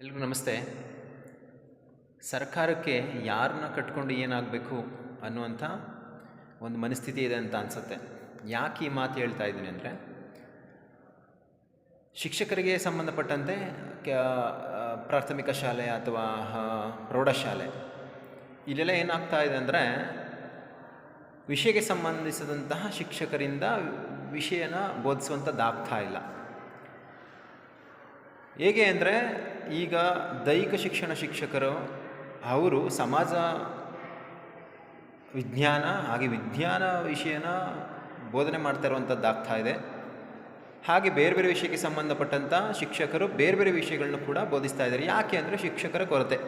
ಎಲ್ರಿಗೂ ನಮಸ್ತೆ. ಸರ್ಕಾರಕ್ಕೆ ಯಾರನ್ನ ಕಟ್ಕೊಂಡು ಏನಾಗಬೇಕು ಅನ್ನುವಂಥ ಒಂದು ಮನಸ್ಥಿತಿ ಇದೆ ಅಂತ ಅನಿಸುತ್ತೆ. ಯಾಕೆ ಈ ಮಾತು ಹೇಳ್ತಾ ಇದ್ದೀನಿ ಅಂದರೆ, ಶಿಕ್ಷಕರಿಗೆ ಸಂಬಂಧಪಟ್ಟಂತೆ ಪ್ರಾಥಮಿಕ ಶಾಲೆ ಅಥವಾ ಪ್ರೌಢಶಾಲೆ, ಇಲ್ಲೆಲ್ಲ ಏನಾಗ್ತಾ ಇದೆ ಅಂದರೆ, ವಿಷಯಕ್ಕೆ ಸಂಬಂಧಿಸಿದಂತಹ ಶಿಕ್ಷಕರಿಂದ ವಿಷಯನ ಬೋಧಿಸುವಂಥದ್ದಾಗ್ತಾ ಇಲ್ಲ. ಹೇಗೆ ಅಂದರೆ ಈಗ ದೈಹಿಕ ಶಿಕ್ಷಣ ಶಿಕ್ಷಕರು ಅವರು ಸಮಾಜ ವಿಜ್ಞಾನ ಹಾಗೆ ವಿಜ್ಞಾನ ವಿಷಯನ ಬೋಧನೆ ಮಾಡ್ತಾ ಇರುವಂಥದ್ದಾಗ್ತಾ ಇದೆ. ಹಾಗೆ ಬೇರೆ ಬೇರೆ ವಿಷಯಕ್ಕೆ ಸಂಬಂಧಪಟ್ಟಂಥ ಶಿಕ್ಷಕರು ಬೇರೆ ಬೇರೆ ವಿಷಯಗಳನ್ನು ಕೂಡ ಬೋಧಿಸ್ತಾ ಇದ್ದಾರೆ. ಯಾಕೆ ಅಂದರೆ ಶಿಕ್ಷಕರ ಕೊರತೆ.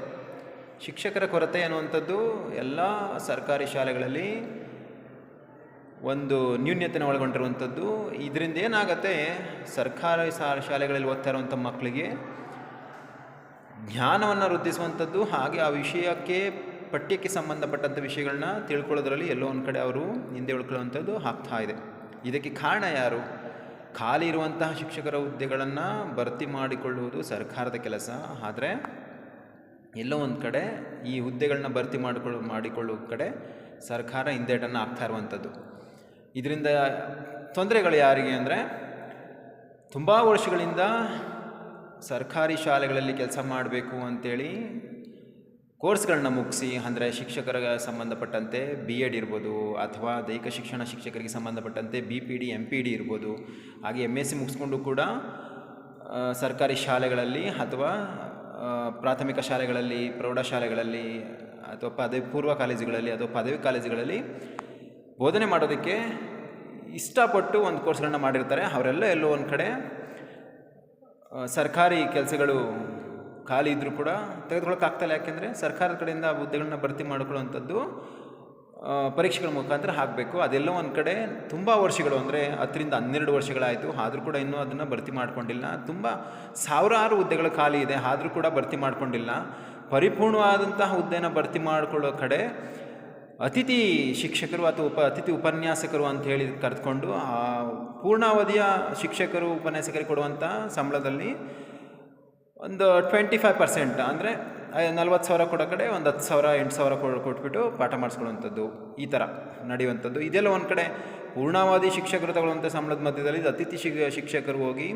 ಶಿಕ್ಷಕರ ಕೊರತೆ ಅನ್ನುವಂಥದ್ದು ಎಲ್ಲ ಸರ್ಕಾರಿ ಶಾಲೆಗಳಲ್ಲಿ ಒಂದು ನ್ಯೂನ್ಯತೆನ ಒಳಗೊಂಡಿರುವಂಥದ್ದು. ಇದರಿಂದ ಏನಾಗುತ್ತೆ? ಸರ್ಕಾರಿ ಶಾಲೆಗಳಲ್ಲಿ ಓದ್ತಾ ಮಕ್ಕಳಿಗೆ ಜ್ಞಾನವನ್ನು ವೃದ್ಧಿಸುವಂಥದ್ದು, ಹಾಗೆ ಆ ವಿಷಯಕ್ಕೆ ಪಠ್ಯಕ್ಕೆ ಸಂಬಂಧಪಟ್ಟಂಥ ವಿಷಯಗಳನ್ನ ತಿಳ್ಕೊಳ್ಳೋದ್ರಲ್ಲಿ ಎಲ್ಲೋ ಒಂದು ಕಡೆ ಅವರು ಹಿಂದೆ ಉಳ್ಕೊಳ್ಳುವಂಥದ್ದು ಆಗ್ತಾ ಇದೆ. ಇದಕ್ಕೆ ಕಾರಣ ಯಾರು? ಖಾಲಿ ಇರುವಂತಹ ಶಿಕ್ಷಕರ ಹುದ್ದೆಗಳನ್ನು ಭರ್ತಿ ಮಾಡಿಕೊಳ್ಳುವುದು ಸರ್ಕಾರದ ಕೆಲಸ. ಆದರೆ ಎಲ್ಲೋ ಒಂದು ಕಡೆ ಈ ಹುದ್ದೆಗಳನ್ನ ಭರ್ತಿ ಮಾಡಿಕೊಳ್ಳು ಮಾಡಿಕೊಳ್ಳುವ ಕಡೆ ಸರ್ಕಾರ ಹಿಂದೇಟನ್ನು ಆಗ್ತಾ ಇರುವಂಥದ್ದು. ಇದರಿಂದ ತೊಂದರೆಗಳು ಯಾರಿಗೆ ಅಂದರೆ ತುಂಬ ವರ್ಷಗಳಿಂದ ಸರ್ಕಾರಿ ಶಾಲೆಗಳಲ್ಲಿ ಕೆಲಸ ಮಾಡಬೇಕು ಅಂಥೇಳಿ ಕೋರ್ಸ್ಗಳನ್ನ ಮುಗಿಸಿ ಅಂದರೆ ಶಿಕ್ಷಕರ ಸಂಬಂಧಪಟ್ಟಂತೆ ಬಿ ಎಡ್ ಇರ್ಬೋದು ಅಥವಾ ದೈಹಿಕ ಶಿಕ್ಷಣ ಶಿಕ್ಷಕರಿಗೆ ಸಂಬಂಧಪಟ್ಟಂತೆ B P D M P D ಇರ್ಬೋದು. ಹಾಗೆ ಎಂ ಎಸ್ ಸಿ ಮುಗಿಸ್ಕೊಂಡು ಕೂಡ ಸರ್ಕಾರಿ ಶಾಲೆಗಳಲ್ಲಿ ಅಥವಾ ಪ್ರಾಥಮಿಕ ಶಾಲೆಗಳಲ್ಲಿ, ಪ್ರೌಢಶಾಲೆಗಳಲ್ಲಿ ಅಥವಾ ಪದವಿ ಪೂರ್ವ ಕಾಲೇಜುಗಳಲ್ಲಿ ಅಥವಾ ಪದವಿ ಕಾಲೇಜುಗಳಲ್ಲಿ ಬೋಧನೆ ಮಾಡೋದಕ್ಕೆ ಇಷ್ಟಪಟ್ಟು ಒಂದು ಕೋರ್ಸ್ಗಳನ್ನ ಮಾಡಿರ್ತಾರೆ. ಅವರೆಲ್ಲ ಎಲ್ಲೋ ಒಂದು ಕಡೆ ಸರ್ಕಾರಿ ಕೆಲಸಗಳು ಖಾಲಿ ಇದ್ದರೂ ಕೂಡ ತೆಗೆದುಕೊಳ್ಳೋಕ್ಕಾಗ್ತಾಯಿಲ್ಲ ಯಾಕೆಂದರೆ ಸರ್ಕಾರದ ಕಡೆಯಿಂದ ಹುದ್ದೆಗಳನ್ನ ಭರ್ತಿ ಮಾಡ್ಕೊಳ್ಳುವಂಥದ್ದು ಪರೀಕ್ಷೆಗಳ ಮುಖಾಂತರ ಹಾಕಬೇಕು ಅದೆಲ್ಲ ಒಂದು ಕಡೆ ತುಂಬ ವರ್ಷಗಳು, ಅಂದರೆ ಹತ್ತರಿಂದ ಹನ್ನೆರಡು ವರ್ಷಗಳಾಯಿತು. ಆದರೂ ಕೂಡ ಇನ್ನೂ ಅದನ್ನು ಭರ್ತಿ ಮಾಡಿಕೊಂಡಿಲ್ಲ. ತುಂಬ ಸಾವಿರಾರು ಹುದ್ದೆಗಳು ಖಾಲಿ ಇದೆ. ಆದರೂ ಕೂಡ ಭರ್ತಿ ಮಾಡಿಕೊಂಡಿಲ್ಲ. ಪರಿಪೂರ್ಣವಾದಂತಹ ಹುದ್ದೆನ ಭರ್ತಿ ಮಾಡಿಕೊಳ್ಳೋ ಕಡೆ ಅತಿಥಿ ಶಿಕ್ಷಕರು ಅಥವಾ ಉಪ, ಅತಿಥಿ ಉಪನ್ಯಾಸಕರು ಅಂತ ಹೇಳಿ ಕರೆದುಕೊಂಡು, ಆ ಪೂರ್ಣಾವಧಿಯ ಶಿಕ್ಷಕರು, ಉಪನ್ಯಾಸಕರಿಗೆ ಕೊಡುವಂಥ ಸಂಬಳದಲ್ಲಿ ಒಂದು ಟ್ವೆಂಟಿ ಫೈವ್ ಪರ್ಸೆಂಟ್ ಅಂದರೆ ನಲ್ವತ್ತು ಸಾವಿರ ಕೊಡೋ ಕಡೆ ಒಂದು ಹತ್ತು ಸಾವಿರ, ಎಂಟು ಸಾವಿರ ಕೊಟ್ಬಿಟ್ಟು ಪಾಠ ಮಾಡಿಸ್ಕೊಳ್ಳುವಂಥದ್ದು ಈ ಥರ ನಡೆಯುವಂಥದ್ದು. ಇದೆಲ್ಲ ಒಂದು ಕಡೆ ಪೂರ್ಣಾವಧಿ ಶಿಕ್ಷಕರು ತಗೊಳ್ಳುವಂಥ ಸಂಬಳದ ಮಧ್ಯದಲ್ಲಿ ಅತಿಥಿ ಶಿಕ್ಷಕರು ಹೋಗಿ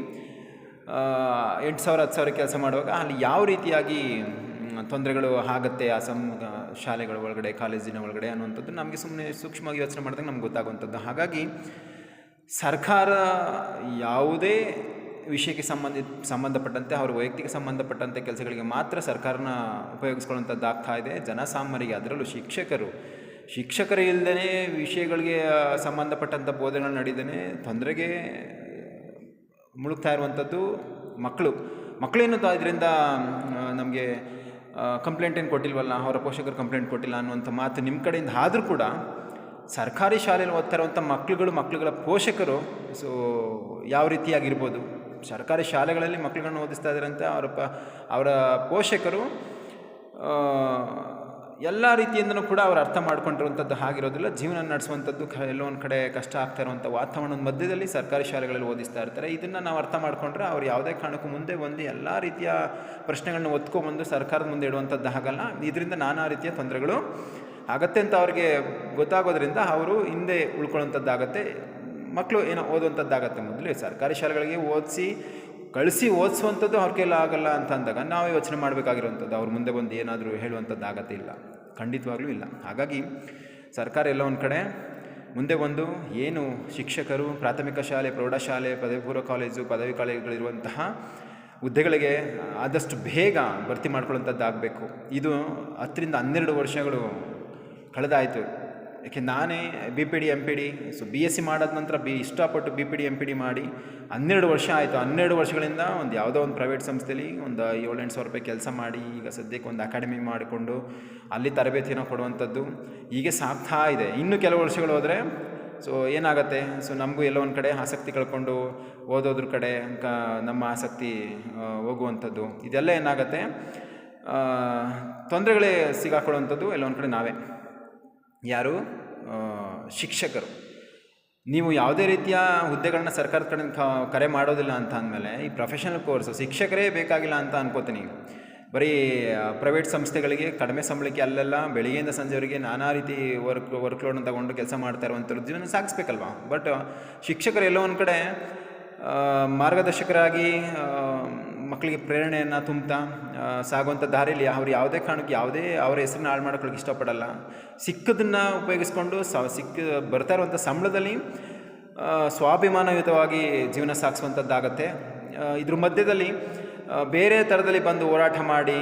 ಎಂಟು ಸಾವಿರ, ಹತ್ತು ಸಾವಿರ ಕೆಲಸ ಮಾಡುವಾಗ ಅಲ್ಲಿ ಯಾವ ರೀತಿಯಾಗಿ ತೊಂದರೆಗಳು ಆಗುತ್ತೆ ಆ ಸಮ್ ಶಾಲೆಗಳ ಒಳಗಡೆ, ಕಾಲೇಜಿನ ಒಳಗಡೆ ಅನ್ನುವಂಥದ್ದು ನಮಗೆ ಸುಮ್ಮನೆ ಸೂಕ್ಷ್ಮವಾಗಿ ಯೋಚನೆ ಮಾಡಿದಾಗ ನಮ್ಗೆ ಗೊತ್ತಾಗುವಂಥದ್ದು. ಹಾಗಾಗಿ ಸರ್ಕಾರ ಯಾವುದೇ ವಿಷಯಕ್ಕೆ ಸಂಬಂಧಿ, ಸಂಬಂಧಪಟ್ಟಂತೆ ಅವ್ರ ವೈಯಕ್ತಿಕ ಸಂಬಂಧಪಟ್ಟಂತೆ ಕೆಲಸಗಳಿಗೆ ಮಾತ್ರ ಸರ್ಕಾರನ ಉಪಯೋಗಿಸ್ಕೊಳ್ಳುವಂಥದ್ದು ಆಗ್ತಾ ಇದೆ. ಜನಸಾಮಾನ್ಯರಿಗೆ ಅದರಲ್ಲೂ ಶಿಕ್ಷಕರು. ಶಿಕ್ಷಕರ ಇಲ್ಲದೇ ವಿಷಯಗಳಿಗೆ ಸಂಬಂಧಪಟ್ಟಂಥ ಬೋಧನೆಗಳು ನಡೀದೇ ತೊಂದರೆಗೆ ಮುಳುಗ್ತಾ ಇರುವಂಥದ್ದು ಮಕ್ಕಳು. ಮಕ್ಕಳೇನು ಇದರಿಂದ ನಮಗೆ ಕಂಪ್ಲೇಂಟ್ ಏನು ಕೊಟ್ಟಿಲ್ವಲ್ಲ, ಅವರ ಪೋಷಕರು ಕಂಪ್ಲೇಂಟ್ ಕೊಟ್ಟಿಲ್ಲ ಅನ್ನುವಂಥ ಮಾತು ನಿಮ್ಮ ಕಡೆಯಿಂದ ಆದರೂ ಕೂಡ ಸರ್ಕಾರಿ ಶಾಲೆಯಲ್ಲಿ ಓದ್ತಾ ಇರುವಂಥ ಮಕ್ಕಳುಗಳು ಮಕ್ಕಳುಗಳ ಪೋಷಕರು, ಸೊ ಯಾವ ರೀತಿಯಾಗಿರ್ಬೋದು? ಸರ್ಕಾರಿ ಶಾಲೆಗಳಲ್ಲಿ ಮಕ್ಕಳುಗಳನ್ನ ಓದಿಸ್ತಾ ಇದ್ದಾರಂತೆ ಅವರ ಪ, ಅವರ ಪೋಷಕರು ಎಲ್ಲ ರೀತಿಯಿಂದನೂ ಕೂಡ ಅವರು ಅರ್ಥ ಮಾಡ್ಕೊಂಡಿರುವಂಥದ್ದು ಆಗಿರೋದಿಲ್ಲ ಜೀವನ ನಡೆಸುವಂಥದ್ದು ಕ ಎಲ್ಲೋ ಒಂದು ಕಡೆ ಕಷ್ಟ ಆಗ್ತಾ ಇರುವಂಥ ವಾತಾವರಣದ ಮಧ್ಯದಲ್ಲಿ ಸರ್ಕಾರಿ ಶಾಲೆಗಳಲ್ಲಿ ಓದಿಸ್ತಾ ಇರ್ತಾರೆ. ಇದನ್ನು ನಾವು ಅರ್ಥ ಮಾಡಿಕೊಂಡ್ರೆ ಅವ್ರು ಯಾವುದೇ ಕಾರಣಕ್ಕೂ ಮುಂದೆ ಬಂದು ಎಲ್ಲ ರೀತಿಯ ಪ್ರಶ್ನೆಗಳನ್ನ ಒತ್ಕೊಂಡ್ಬಂದು ಸರ್ಕಾರದ ಮುಂದೆ ಇಡುವಂಥದ್ದು ಆಗಲ್ಲ ಇದರಿಂದ ನಾನಾ ರೀತಿಯ ತೊಂದರೆಗಳು ಆಗತ್ತೆ ಅಂತ ಅವ್ರಿಗೆ ಗೊತ್ತಾಗೋದ್ರಿಂದ ಅವರು ಹಿಂದೆ ಉಳ್ಕೊಳ್ಳೋಂಥದ್ದಾಗತ್ತೆ ಮಕ್ಕಳು ಏನೋ ಓದುವಂಥದ್ದಾಗತ್ತೆ ಮೊದಲು ಸರ್ಕಾರಿ ಶಾಲೆಗಳಿಗೆ ಓದಿಸಿ ಕಳಿಸಿ ಓದಿಸುವಂಥದ್ದು ಅವ್ರ ಕೈಲಿ ಆಗಲ್ಲ ಅಂತ ಅಂದಾಗ ನಾವು ಯೋಚನೆ ಮಾಡಬೇಕಾಗಿರುವಂಥದ್ದು. ಅವ್ರ ಮುಂದೆ ಬಂದು ಏನಾದರೂ ಹೇಳುವಂಥದ್ದು ಆಗತ್ತೆ ಇಲ್ಲ. ಖಂಡಿತವಾಗ್ಲೂ ಇಲ್ಲ. ಹಾಗಾಗಿ ಸರ್ಕಾರ ಎಲ್ಲ ಒಂದು ಕಡೆ ಮುಂದೆ ಬಂದು ಏನು ಶಿಕ್ಷಕರು, ಪ್ರಾಥಮಿಕ ಶಾಲೆ, ಪ್ರೌಢಶಾಲೆ ಪದವಿ ಪೂರ್ವ ಕಾಲೇಜು, ಪದವಿ ಕಾಲೇಜುಗಳಿರುವಂತಹ ಹುದ್ದೆಗಳಿಗೆ ಆದಷ್ಟು ಬೇಗ ಭರ್ತಿ ಮಾಡ್ಕೊಳ್ಳುವಂಥದ್ದಾಗಬೇಕು. ಇದು ಹತ್ತರಿಂದ ಹನ್ನೆರಡು ವರ್ಷಗಳು ಕಳೆದಾಯಿತು. ಯಾಕೆ ನಾನೇ B P D M P D so B S C ಮಾಡಿದ ನಂತರ ಬಿ ಇಷ್ಟಪಟ್ಟು B P D M P D ಮಾಡಿ ಹನ್ನೆರಡು ವರ್ಷ ಆಯಿತು. ಹನ್ನೆರಡು ವರ್ಷಗಳಿಂದ ಒಂದು ಯಾವುದೋ ಒಂದು ಪ್ರೈವೇಟ್ ಸಂಸ್ಥೆಯಲ್ಲಿ ಒಂದು ಏಳೆಂಟು ಸಾವಿರ ರೂಪಾಯಿ ಕೆಲಸ ಮಾಡಿ ಈಗ ಸದ್ಯಕ್ಕೆ ಒಂದು ಅಕಾಡೆಮಿ ಮಾಡಿಕೊಂಡು ಅಲ್ಲಿ ತರಬೇತಿನ ಕೊಡುವಂಥದ್ದು ಹೀಗೆ ಸಾಗ್ತಾ ಇದೆ. ಇನ್ನು ಕೆಲವು ವರ್ಷಗಳು ಹೋದರೆ ಸೊ ಏನಾಗುತ್ತೆ? ಸೊ ನಮಗೂ ಎಲ್ಲೋ ಒಂದು ಕಡೆ ಆಸಕ್ತಿ ಕಳ್ಕೊಂಡು ಓದೋದ್ರ ಕಡೆ ಕ ನಮ್ಮ ಆಸಕ್ತಿ ಹೋಗುವಂಥದ್ದು. ಇದೆಲ್ಲ ಏನಾಗುತ್ತೆ? ತೊಂದರೆಗಳೇ ಸಿಗಾಕೊಳ್ಳುವಂಥದ್ದು ಎಲ್ಲೋ ಒಂದು ಕಡೆ ನಾವೇ. ಯಾರು? ಶಿಕ್ಷಕರು. ನೀವು ಯಾವುದೇ ರೀತಿಯ ಹುದ್ದೆಗಳನ್ನ ಸರ್ಕಾರದ ಕಡೆ ಕರೆ ಮಾಡೋದಿಲ್ಲ ಅಂತ ಅಂದಮೇಲೆ ಈ ಪ್ರೊಫೆಷನಲ್ ಕೋರ್ಸು ಶಿಕ್ಷಕರೇ ಬೇಕಾಗಿಲ್ಲ ಅಂತ ಅನ್ಕೋತೀನಿ. ಬರೀ ಪ್ರೈವೇಟ್ ಸಂಸ್ಥೆಗಳಿಗೆ ಕಡಿಮೆ ಸಂಬಳಕ್ಕೆ ಅಲ್ಲೆಲ್ಲ ಬೆಳಿಗ್ಗೆಯಿಂದ ಸಂಜೆವರೆಗೆ ನಾನಾ ರೀತಿ ವರ್ಕ್ ವರ್ಕ್ ಲೋಡನ್ನು ತಗೊಂಡು ಕೆಲಸ ಮಾಡ್ತಾ ಇರುವಂಥದ್ದು ಜೀವನ ಸಾಗಿಸ್ಬೇಕಲ್ವ? ಬಟ್ ಶಿಕ್ಷಕರು ಎಲ್ಲೋ ಒಂದು ಕಡೆ ಮಾರ್ಗದರ್ಶಕರಾಗಿ ಮಕ್ಕಳಿಗೆ ಪ್ರೇರಣೆಯನ್ನು ತುಂಬ್ತಾ ಸಾಗುವಂಥ ದಾರಿಯಲ್ಲಿ ಅವ್ರು ಯಾವುದೇ ಕಾರಣಕ್ಕೆ ಯಾವುದೇ ಅವರ ಹೆಸರನ್ನ ಹಾಳು ಮಾಡ್ಕೊಳ್ಳೋಕೆ ಇಷ್ಟಪಡಲ್ಲ. ಸಿಕ್ಕದನ್ನು ಉಪಯೋಗಿಸ್ಕೊಂಡು ಸ, ಸಿಕ್ಕ, ಬರ್ತಾ ಇರುವಂಥ ಸಂಬಳದಲ್ಲಿ ಸ್ವಾಭಿಮಾನಯುತವಾಗಿ ಜೀವನ ಸಾಗಿಸುವಂಥದ್ದಾಗತ್ತೆ ಇದ್ರ ಮಧ್ಯದಲ್ಲಿ ಬೇರೆ ಥರದಲ್ಲಿ ಬಂದು ಹೋರಾಟ ಮಾಡಿ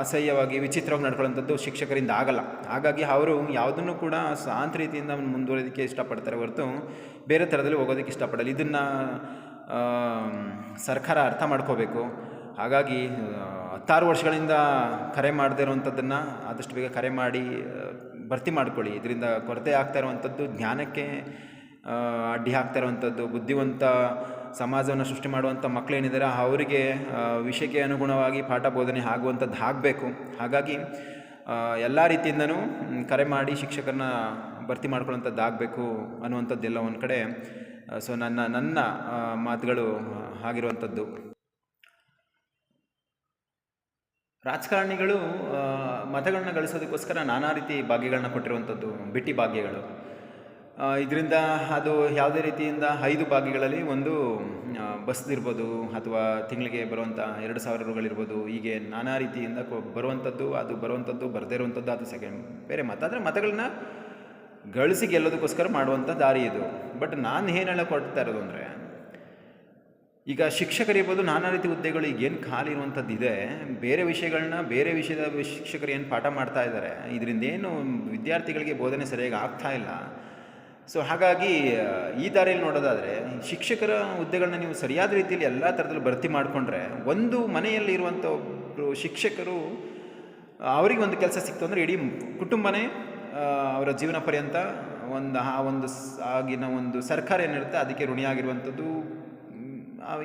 ಅಸಹ್ಯವಾಗಿ, ವಿಚಿತ್ರವಾಗಿ ನಡ್ಕೊಳ್ಳೋಂಥದ್ದು ಶಿಕ್ಷಕರಿಂದ ಆಗಲ್ಲ. ಹಾಗಾಗಿ ಅವರು ಯಾವುದನ್ನು ಕೂಡ ಶಾಂತ ರೀತಿಯಿಂದ ಮುಂದುವರೋದಕ್ಕೆ ಇಷ್ಟಪಡ್ತಾರೆ ಹೊರತು ಬೇರೆ ಥರದಲ್ಲಿ ಹೋಗೋದಕ್ಕೆ ಇಷ್ಟಪಡಲ್ಲ. ಇದನ್ನು ಸರ್ಕಾರ ಅರ್ಥ ಮಾಡ್ಕೋಬೇಕು. ಹಾಗಾಗಿ ಹತ್ತಾರು ವರ್ಷಗಳಿಂದ ಕರೆ ಮಾಡದೇ ಇರುವಂಥದ್ದನ್ನು ಆದಷ್ಟು ಬೇಗ ಕರೆ ಮಾಡಿ ಭರ್ತಿ ಮಾಡ್ಕೊಳ್ಳಿ. ಇದರಿಂದ ಕೊರತೆ ಆಗ್ತಾ ಇರುವಂಥದ್ದು, ಜ್ಞಾನಕ್ಕೆ ಅಡ್ಡಿ ಆಗ್ತಾ ಇರುವಂಥದ್ದು, ಬುದ್ಧಿವಂತ ಸಮಾಜವನ್ನು ಸೃಷ್ಟಿ ಮಾಡುವಂಥ ಮಕ್ಕಳೇನಿದ್ದಾರೆ ಅವರಿಗೆ ವಿಷಯಕ್ಕೆ ಅನುಗುಣವಾಗಿ ಪಾಠ ಬೋಧನೆ ಆಗುವಂಥದ್ದು ಆಗಬೇಕು. ಹಾಗಾಗಿ ಎಲ್ಲ ರೀತಿಯಿಂದನೂ ಕರೆ ಮಾಡಿ ಶಿಕ್ಷಕರನ್ನ ಭರ್ತಿ ಮಾಡ್ಕೊಳ್ಳೋಂಥದ್ದು ಆಗಬೇಕು ಅನ್ನುವಂಥದ್ದೆಲ್ಲ ಒಂದು ಕಡೆ ಸೊ ನನ್ನ ನನ್ನ ಮಾತುಗಳು ಆಗಿರುವಂಥದ್ದು ರಾಜಕಾರಣಿಗಳು ಮತಗಳನ್ನ ಗಳಿಸೋದಕ್ಕೋಸ್ಕರ ನಾನಾ ರೀತಿ ಭಾಗ್ಯಗಳನ್ನ ಕೊಟ್ಟಿರುವಂಥದ್ದು, ಬಿಟ್ಟಿ ಭಾಗ್ಯಗಳು. ಇದರಿಂದ ಅದು ಯಾವುದೇ ರೀತಿಯಿಂದ ಐದು ಭಾಗ್ಯಗಳಲ್ಲಿ ಒಂದು ಬಸ್ದಿರ್ಬೋದು ಅಥವಾ ತಿಂಗಳಿಗೆ ಬರುವಂಥ ಎರಡು ಸಾವಿರ ರೂಗಳಿರ್ಬೋದು ಹೀಗೆ ನಾನಾ ರೀತಿಯಿಂದ ಬರುವಂಥದ್ದು, ಅದು ಬರುವಂಥದ್ದು, ಬರದೇ ಇರುವಂಥದ್ದು, ಅದು ಸೆಕೆಂಡ್. ಬೇರೆ ಮತ ಅಂದರೆ ಮತಗಳನ್ನ ಗಳಿಸಿ ಗೆಲ್ಲೋದಕ್ಕೋಸ್ಕರ ಮಾಡುವಂಥ ದಾರಿ ಇದು. ಬಟ್ ನಾನು ಏನು ಕೊಡ್ತಾ ಇರೋದು ಅಂದರೆ, ಈಗ ಶಿಕ್ಷಕರಿರ್ಬೋದು ನಾನಾ ರೀತಿ ಹುದ್ದೆಗಳು ಈಗೇನು ಖಾಲಿ ಇರುವಂಥದ್ದು ಇದೆ, ಬೇರೆ ವಿಷಯಗಳನ್ನ, ಬೇರೆ ವಿಷಯದ ಶಿಕ್ಷಕರು ಏನು ಪಾಠ ಮಾಡ್ತಾ ಇದ್ದಾರೆ, ಇದರಿಂದ ಏನು ವಿದ್ಯಾರ್ಥಿಗಳಿಗೆ ಬೋಧನೆ ಸರಿಯಾಗಿ ಆಗ್ತಾ ಇಲ್ಲ. ಸೊ ಹಾಗಾಗಿ, ಈ ದಾರಿಯಲ್ಲಿ ನೋಡೋದಾದರೆ, ಶಿಕ್ಷಕರ ಹುದ್ದೆಗಳನ್ನ ನೀವು ಸರಿಯಾದ ರೀತಿಯಲ್ಲಿ ಎಲ್ಲ ಥರದಲ್ಲಿ ಭರ್ತಿ ಮಾಡಿಕೊಂಡ್ರೆ, ಒಂದು ಮನೆಯಲ್ಲಿ ಇರುವಂಥ ಒಬ್ಬರು ಶಿಕ್ಷಕರು, ಅವರಿಗೆ ಒಂದು ಕೆಲಸ ಸಿಕ್ತು ಅಂದರೆ ಇಡೀ ಕುಟುಂಬನೇ ಅವರ ಜೀವನ ಪರ್ಯಂತ ಒಂದು ಆ ಒಂದು ಆಗಿನ ಒಂದು ಸರ್ಕಾರ ಏನಿರುತ್ತೆ ಅದಕ್ಕೆ ಋಣಿಯಾಗಿರುವಂಥದ್ದು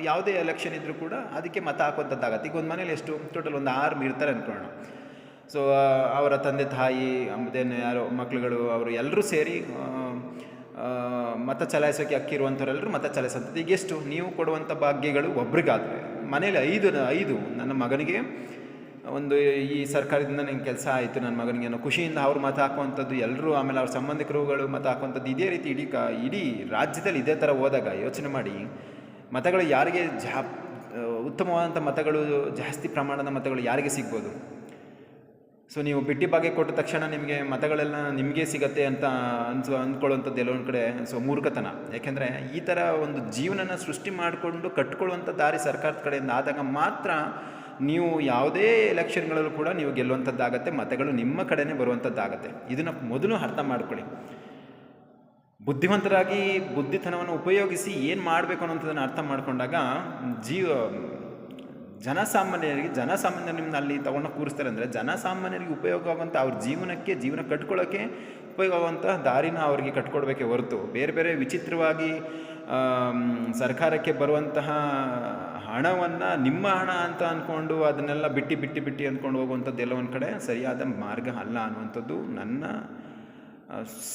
ಯಾವುದೇ ಎಲೆಕ್ಷನ್ ಇದ್ದರೂ ಕೂಡ ಅದಕ್ಕೆ ಮತ ಹಾಕುವಂಥದ್ದಾಗತ್ತೆ. ಈಗ ಒಂದು ಮನೇಲಿ ಎಷ್ಟು ಟೋಟಲ್ ಒಂದು ಆರು ಇರ್ತಾರೆ ಅಂದ್ಕೊಳ್ಳೋಣ ಸೊ ಅವರ ತಂದೆ, ತಾಯಿ ಅದೇನು ಯಾರೋ ಮಕ್ಕಳುಗಳು ಅವರು ಎಲ್ಲರೂ ಸೇರಿ ಮತ ಚಲಾಯಿಸೋಕೆ ಅಕ್ಕಿರುವಂಥವ್ರೆಲ್ಲರೂ ಮತ ಚಲಾಯಿಸುವಂಥದ್ದು ಈಗ ಎಷ್ಟು, ನೀವು ಕೊಡುವಂಥ ಭಾಗ್ಯಗಳು ಒಬ್ರಿಗಾದರೆ, ಮನೇಲಿ ಐದು ಐದು, ನನ್ನ ಮಗನಿಗೆ ಒಂದು ಈ ಸರ್ಕಾರದಿಂದ ನಂಗೆ ಕೆಲಸ ಆಯಿತು, ನನ್ನ ಮಗನಿಗೆ ಅನ್ನೋ ಖುಷಿಯಿಂದ ಅವ್ರು ಮತ ಹಾಕುವಂಥದ್ದು ಎಲ್ಲರೂ ಆಮೇಲೆ ಅವ್ರ ಸಂಬಂಧಿಕರುಗಳು ಮತ ಹಾಕುವಂಥದ್ದು ಇದೇ ರೀತಿ ಇಡೀ ಕ, ಇಡೀ ರಾಜ್ಯದಲ್ಲಿ ಇದೇ ಥರ ಹೋದಾಗ ಯೋಚನೆ ಮಾಡಿ, ಮತಗಳು ಯಾರಿಗೆ ಜಾ, ಉತ್ತಮವಾದಂಥ ಮತಗಳು, ಜಾಸ್ತಿ ಪ್ರಮಾಣದ ಮತಗಳು ಯಾರಿಗೆ ಸಿಗ್ಬೋದು? ಸೊ, ನೀವು ಬಿಟ್ಟಿ ಭಾಗ್ಯ ಕೊಟ್ಟ ತಕ್ಷಣ ನಿಮಗೆ ಮತಗಳೆಲ್ಲ ನಿಮಗೆ ಸಿಗತ್ತೆ ಅಂತ ಅನ್ಸೋ, ಅಂದ್ಕೊಳ್ಳುವಂಥದ್ದು ಎಲ್ಲೊಂದು ಕಡೆ ಸೊ, ಮೂರ್ಖತನ. ಯಾಕೆಂದರೆ ಈ ಥರ ಒಂದು ಜೀವನನ ಸೃಷ್ಟಿ ಮಾಡಿಕೊಂಡು ಕಟ್ಕೊಳ್ಳುವಂಥ ದಾರಿ ಸರ್ಕಾರದ ಕಡೆಯಿಂದ ಆದಾಗ ಮಾತ್ರ ನೀವು ಯಾವುದೇ ಎಲೆಕ್ಷನ್ಗಳಲ್ಲೂ ಕೂಡ ನೀವು ಗೆಲ್ಲುವಂಥದ್ದಾಗತ್ತೆ, ಮತಗಳು ನಿಮ್ಮ ಕಡೆನೇ ಬರುವಂಥದ್ದಾಗತ್ತೆ. ಇದನ್ನು ಮೊದಲು ಅರ್ಥ ಮಾಡ್ಕೊಳ್ಳಿ. ಬುದ್ಧಿವಂತರಾಗಿ ಬುದ್ಧಿತನವನ್ನು ಉಪಯೋಗಿಸಿ ಏನು ಮಾಡಬೇಕು ಅನ್ನೋಂಥದ್ದನ್ನು ಅರ್ಥ ಮಾಡಿಕೊಂಡಾಗ, ಜೀವ, ಜನಸಾಮಾನ್ಯರಿಗೆ, ಜನಸಾಮಾನ್ಯರು ನಿಮ್ಮನ್ನ ಅಲ್ಲಿ ತಗೊಂಡು ಕೂರಿಸ್ತಾರೆ ಅಂದರೆ, ಜನಸಾಮಾನ್ಯರಿಗೆ ಉಪಯೋಗ ಆಗುವಂಥ ಅವ್ರ ಜೀವನಕ್ಕೆ, ಜೀವನ ಕಟ್ಕೊಳ್ಳೋಕ್ಕೆ ಉಪಯೋಗ ಆಗುವಂಥ ದಾರಿನ ಅವರಿಗೆ ಕಟ್ಕೊಡ್ಬೇಕೆ ಹೊರತು. ಬೇರೆ ಬೇರೆ ವಿಚಿತ್ರವಾಗಿ ಸರ್ಕಾರಕ್ಕೆ ಬರುವಂತಹ ಹಣವನ್ನು ನಿಮ್ಮ ಹಣ ಅಂತ ಅಂದ್ಕೊಂಡು ಅದನ್ನೆಲ್ಲ ಬಿಟ್ಟು ಬಿಟ್ಟು ಬಿಟ್ಟು ಅಂದ್ಕೊಂಡು ಹೋಗುವಂಥದ್ದು ಎಲ್ಲ ಒಂದು ಕಡೆ ಸರಿಯಾದ ಮಾರ್ಗ ಅಲ್ಲ ಅನ್ನುವಂಥದ್ದು ನನ್ನ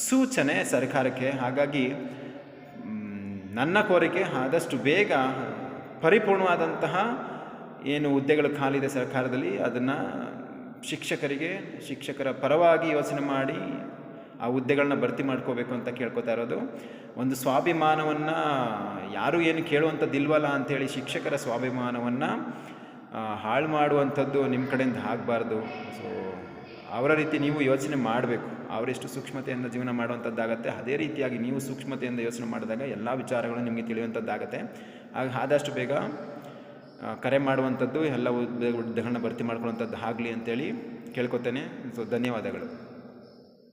ಸೂಚನೆ ಸರ್ಕಾರಕ್ಕೆ. ಹಾಗಾಗಿ ನನ್ನ ಕೋರಿಕೆ ಆದಷ್ಟು ಬೇಗ ಪರಿಪೂರ್ಣವಾದಂತಹ ಏನು ಹುದ್ದೆಗಳು ಖಾಲಿದೆ ಸರ್ಕಾರದಲ್ಲಿ, ಅದನ್ನು ಶಿಕ್ಷಕರಿಗೆ, ಶಿಕ್ಷಕರ ಪರವಾಗಿ ಯೋಚನೆ ಮಾಡಿ ಆ ಹುದ್ದೆಗಳನ್ನ ಭರ್ತಿ ಮಾಡ್ಕೋಬೇಕು ಅಂತ ಕೇಳ್ಕೊತಾ ಇರೋದು. ಒಂದು ಸ್ವಾಭಿಮಾನವನ್ನು ಯಾರೂ ಏನು ಕೇಳುವಂಥದ್ದಿಲ್ವಲ್ಲ ಅಂಥೇಳಿ ಶಿಕ್ಷಕರ ಸ್ವಾಭಿಮಾನವನ್ನು ಹಾಳು ಮಾಡುವಂಥದ್ದು ನಿಮ್ಮ ಕಡೆಯಿಂದ ಆಗಬಾರ್ದು. ಸೊ ಅವರ ರೀತಿ ನೀವು ಯೋಚನೆ ಮಾಡಬೇಕು. ಅವರೆಷ್ಟು ಸೂಕ್ಷ್ಮತೆಯಿಂದ ಜೀವನ ಮಾಡುವಂಥದ್ದಾಗತ್ತೆ. ಅದೇ ರೀತಿಯಾಗಿ ನೀವು ಸೂಕ್ಷ್ಮತೆಯಿಂದ ಯೋಚನೆ ಮಾಡಿದಾಗ ಎಲ್ಲ ವಿಚಾರಗಳು ನಿಮಗೆ ತಿಳಿಯುವಂಥದ್ದಾಗತ್ತೆ. ಆಗ ಆದಷ್ಟು ಬೇಗ ಕರೆ ಮಾಡುವಂಥದ್ದು, ಎಲ್ಲ ಹುದ್ದೆ ಹುದ್ದೆಗಳನ್ನ ಭರ್ತಿ ಮಾಡ್ಕೊಳ್ಳುವಂಥದ್ದು ಆಗಲಿ ಅಂತೇಳಿ ಕೇಳ್ಕೊತೇನೆ. ಸೊ ಧನ್ಯವಾದಗಳು.